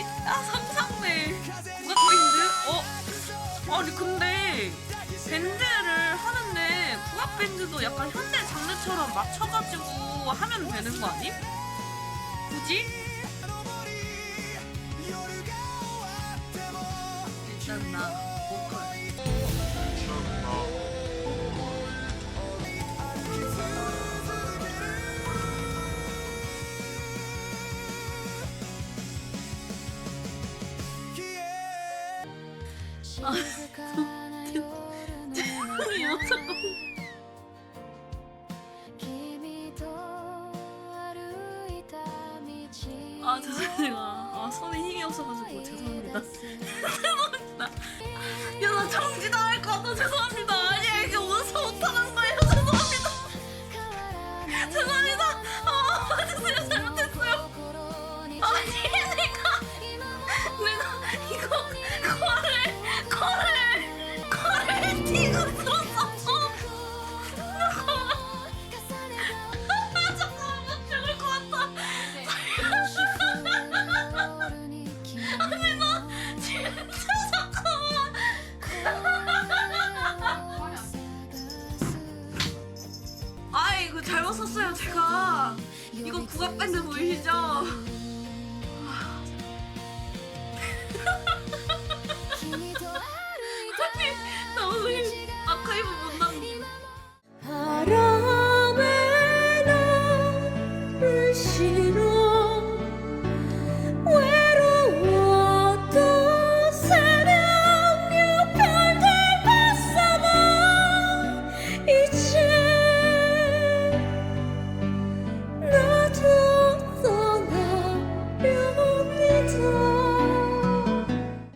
아 상상돼 국악밴드? 어? 아니 근데 밴드를 하는데 국악 밴드도 약간 현대 장르처럼 맞춰가지고 하면 되는 거 아님? 굳이? 일단 나 아니요 잠깐 아 죄송해요 아 손에 힘이 없어가지고 죄송합니다. 죄송합니다. 야나 정지 잘못 샀어요 제가 이거 구각 밴드 보이시죠?